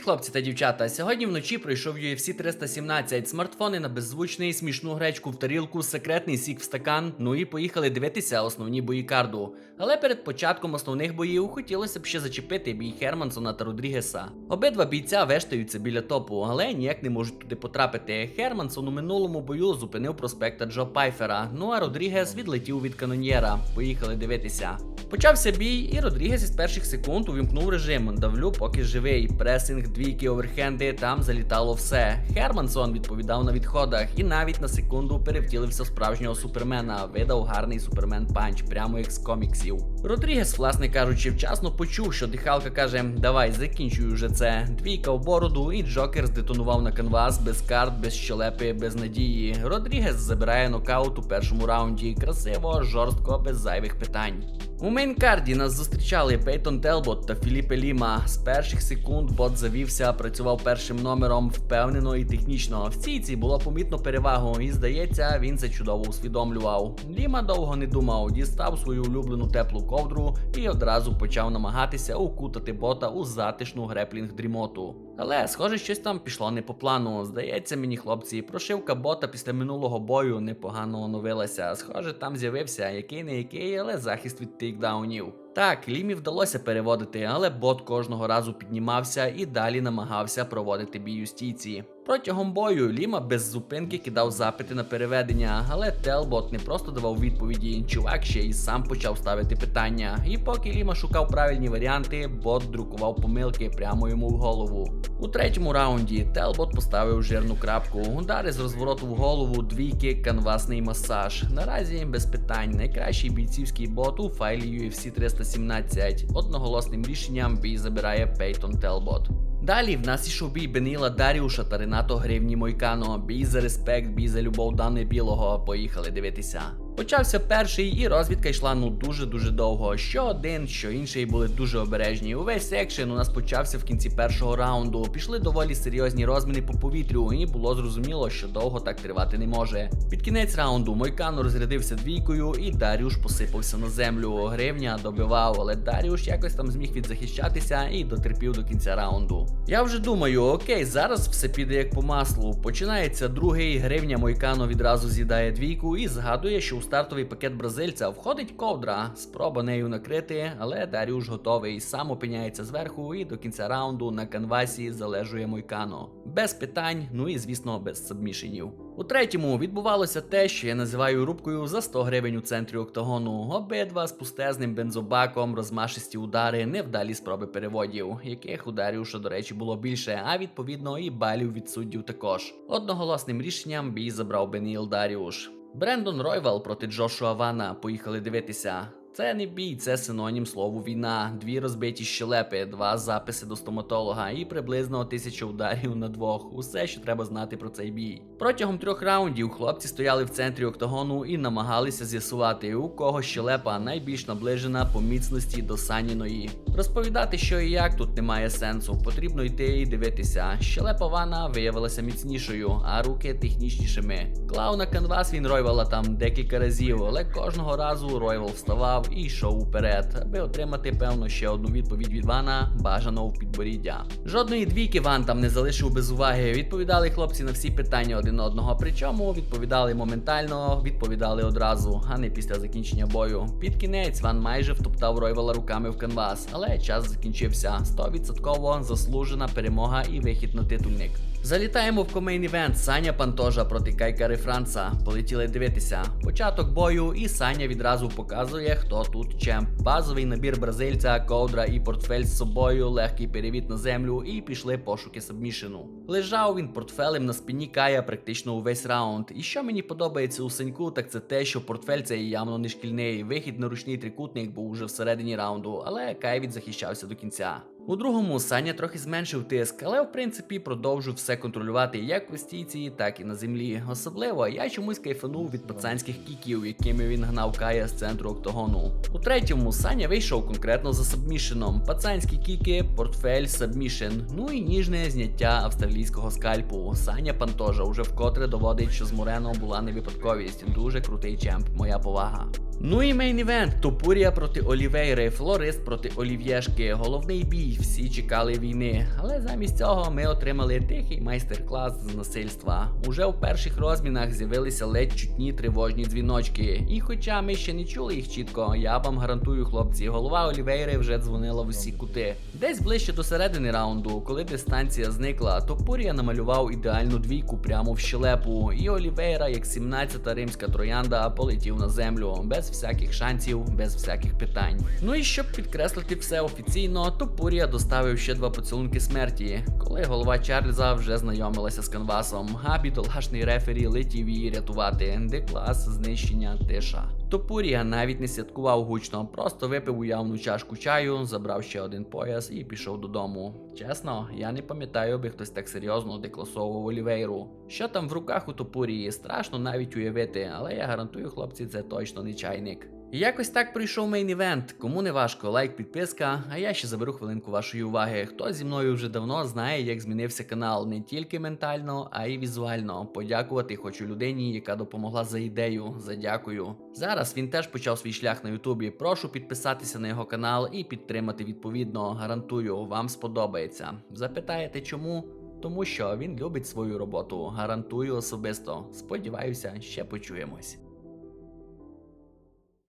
хлопці та дівчата. Сьогодні вночі пройшов UFC 317. Смартфони на беззвучний, смішну гречку в тарілку, секретний сік в стакан. Ну і поїхали дивитися основні бої карду. Але перед початком основних боїв хотілося б ще зачепити бій Хермансона та Родрігеса. Обидва бійця вештаються біля топу, але ніяк не можуть туди потрапити. Хермансон у минулому бою зупинив проспекта Джо Пайфера. Ну а Родрігес відлетів від каноньєра. Поїхали дивитися. Почався бій, і Родрігес із перших секунд увімкнув режим. Давлю, поки живий. Пресинг, двійки, оверхенди, там залітало все. Хермансон відповідав на відходах і навіть на секунду перевтілився справжнього супермена. Видав гарний супермен панч, прямо як з коміксів. Родрігес, власне кажучи, вчасно почув, що дихалка каже: Давай, закінчуй уже це. Двійка в бороду, і Джокер здетонував на канвас без карт, без щелепи, без надії. Родрігес забирає нокаут у першому раунді. Красиво, жорстко, без зайвих питань. У мейнкарді нас зустрічали Пейтон Телбот та Філіпе Ліма. З перших секунд бот завівся, працював першим номером впевнено і технічно. В ційці було помітно перевагу, і здається, він це чудово усвідомлював. Ліма довго не думав, дістав свою улюблену теплу ковдру і одразу почав намагатися укутати бота у затишну греплінг дрімоту. Але, схоже, щось там пішло не по плану. Здається мені, хлопці, прошивка бота після минулого бою непогано оновилася. Схоже, там з'явився який не який, але захист від тейкдаунів. Так, Лімі вдалося переводити, але бот кожного разу піднімався і далі намагався проводити бій у. Протягом бою Ліма без зупинки кидав запити на переведення, але Телбот не просто давав відповіді, чувак ще й сам почав ставити питання. І поки Ліма шукав правильні варіанти, бот друкував помилки прямо йому в голову. У третьому раунді Телбот поставив жирну крапку, удари з розвороту в голову, двійки, канвасний масаж. Наразі без питань найкращий бійцівський бот у файлі UFC 317. Одноголосним рішенням бій забирає Пейтон Телбот. Далі в нас ішов бій Беніла Даріуша та Ренато Гривні Мойкано. Бій за респект, бій за любов Дани Білого. Поїхали дивитися. Почався перший, і розвідка йшла ну дуже дуже довго. Що один, що інший були дуже обережні. Увесь секшен у нас почався в кінці першого раунду. Пішли доволі серйозні розміни по повітрю, і було зрозуміло, що довго так тривати не може. Під кінець раунду Мойкано розрядився двійкою, і Даріуш посипався на землю. Гривня добивав, але Даріуш якось там зміг відзахищатися і дотерпів до кінця раунду. Я вже думаю, окей, зараз все піде як по маслу. Починається другий гривня Мойкано відразу з'їдає двійку і згадує, що у стартовий пакет бразильця входить ковдра. Спроба нею накрити, але Даріуш готовий. Сам опиняється зверху і до кінця раунду на канвасі залежує Мойкано. Без питань, ну і звісно, без сабмішенів. У третьому відбувалося те, що я називаю рубкою за 100 гривень у центрі октагону. Обидва з пустезним бензобаком, розмашисті удари, невдалі спроби переводів, яких у Даріуша, до речі, було більше, а відповідно і балів від суддів також. Одноголосним рішенням бій забрав Беніл Даріуш. Брендон Ройвал проти Джошуа Вана поїхали дивитися. Це не бій, це синонім слову війна. Дві розбиті щелепи, два записи до стоматолога і приблизно тисяча ударів на двох. Усе, що треба знати про цей бій. Протягом трьох раундів хлопці стояли в центрі октагону і намагалися з'ясувати, у кого щелепа найбільш наближена по міцності до саніної. Розповідати, що і як тут немає сенсу, потрібно йти і дивитися. Щелепа вана виявилася міцнішою, а руки технічнішими. Клав на канвас він Ройвала там декілька разів, але кожного разу Ройвал вставав і йшов уперед, аби отримати певно ще одну відповідь від Вана, бажано в підборіддя. Жодної двійки Ван там не залишив без уваги. Відповідали хлопці на всі питання один одного. Причому відповідали моментально, відповідали одразу, а не після закінчення бою. Під кінець Ван майже втоптав Ройвала руками в канвас, але час закінчився. 100% заслужена перемога і вихід на титульник. Залітаємо в комейн івент Саня Пантожа проти Кайкари Франца. Полетіли дивитися. Початок бою, і Саня відразу показує, хто тут чемп. Базовий набір бразильця, ковдра і портфель з собою, легкий перевід на землю, і пішли пошуки сабмішену. Лежав він портфелем на спині Кая практично увесь раунд. І що мені подобається у Саньку, так це те, що портфель цей явно не шкільний. Вихід на ручний трикутник був уже всередині раунду, але Кай відзахищався до кінця. У другому Саня трохи зменшив тиск, але в принципі продовжив все контролювати як у стійці, так і на землі. Особливо я чомусь кайфанув від пацанських кіків, якими він гнав Кая з центру октагону. У третьому Саня вийшов конкретно за сабмішеном. Пацанські кіки, портфель, сабмішен, ну і ніжне зняття австралійського скальпу. Саня Пантожа вже вкотре доводить, що з Морено була не випадковість. Дуже крутий чемп, моя повага. Ну і мейн івент Топурія проти Олівейри, Флорист проти Олів'єшки. Головний бій. Всі чекали війни. Але замість цього ми отримали тихий майстер-клас з насильства. Уже у перших розмінах з'явилися ледь чутні тривожні дзвіночки. І хоча ми ще не чули їх чітко, я вам гарантую, хлопці, голова Олівейри вже дзвонила в усі кути. Десь ближче до середини раунду, коли дистанція зникла, Топурія намалював ідеальну двійку прямо в щелепу. І Олівейра, як 17-та римська троянда, полетів на землю без всяких шансів, без всяких питань. Ну і щоб підкреслити все офіційно, Топурія доставив ще два поцілунки смерті, коли голова Чарльза вже знайомилася з канвасом, а бідолашний рефері летів її рятувати, де клас знищення тиша. Топурія навіть не святкував гучно, просто випив уявну чашку чаю, забрав ще один пояс і пішов додому. Чесно, я не пам'ятаю, аби хтось так серйозно декласовував Олівейру. Що там в руках у Топурії, страшно навіть уявити, але я гарантую, хлопці, це точно не чайник. Якось так прийшов мейн-івент. Кому не важко, лайк, підписка. А я ще заберу хвилинку вашої уваги. Хто зі мною вже давно знає, як змінився канал не тільки ментально, а й візуально. Подякувати хочу людині, яка допомогла за ідею. Задякую. Зараз він теж почав свій шлях на Ютубі. Прошу підписатися на його канал і підтримати відповідно. Гарантую, вам сподобається. Запитаєте чому? Тому що він любить свою роботу. Гарантую особисто. Сподіваюся, ще почуємось.